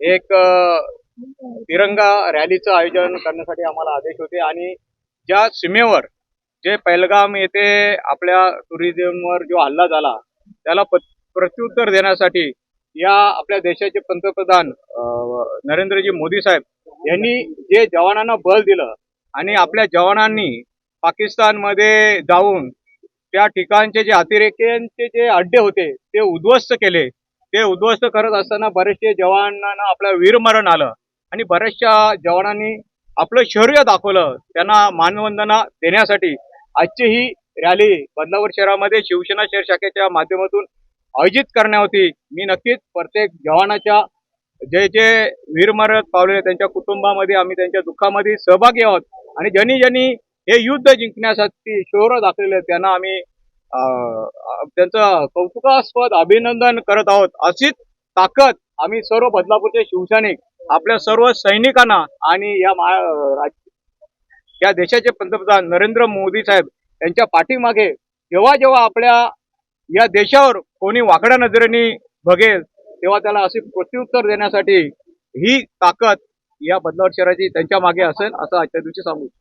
एक तिरंगा रॅलीचं आयोजन करण्यासाठी आम्हाला आदेश होते आणि ज्या सीमेवर जे पहलगाम येथे आपल्या टुरिझमवर जो हल्ला झाला त्याला प्रत्युत्तर देण्यासाठी या आपल्या देशाचे पंतप्रधान नरेंद्रजी मोदी साहेब यांनी जे जवानांना बल दिलं आणि आपल्या जवानांनी पाकिस्तानमध्ये जाऊन त्या ठिकाणचे जे अतिरेक्यांचे जे अड्डे होते ते उद्ध्वस्त केले ते उद्ध्वस्त करत असताना बरेचसे जवानांना आपलं वीरमरण आलं. आणि बऱ्याचशा जवानांनी आपलं शौर्य दाखवलं त्यांना मानवंदना देण्यासाठी. आजची ही रॅली बदलापूर शहरामध्ये शिवसेना शहर शाखेच्या माध्यमातून आयोजित करण्यात होती. मी नक्कीच प्रत्येक जवानाच्या जे जे वीरमरण पावलेले त्यांच्या कुटुंबामध्ये आम्ही त्यांच्या दुःखामध्ये सहभागी आहोत. आणि ज्यांनी ज्यांनी हे युद्ध जिंकण्यासाठी शौर्य दाखवलेलं त्यांना आम्ही त्यांचं कौतुकास्पद अभिनंदन करत आहोत. अशीच ताकद आम्ही सर्व बदलापूरचे शिवसैनिक आपल्या सर्व सैनिकांना आणि या मा या देशाचे पंतप्रधान नरेंद्र मोदी साहेब यांच्या पाठीमागे जेव्हा जेव्हा आपल्या या देशावर कोणी वाकड्या नजरेने बघेल तेव्हा त्याला असे प्रत्युत्तर देण्यासाठी ही ताकद या बदलावर शहराची त्यांच्या मागे असेल असं आजच्या दिवशी सांगू.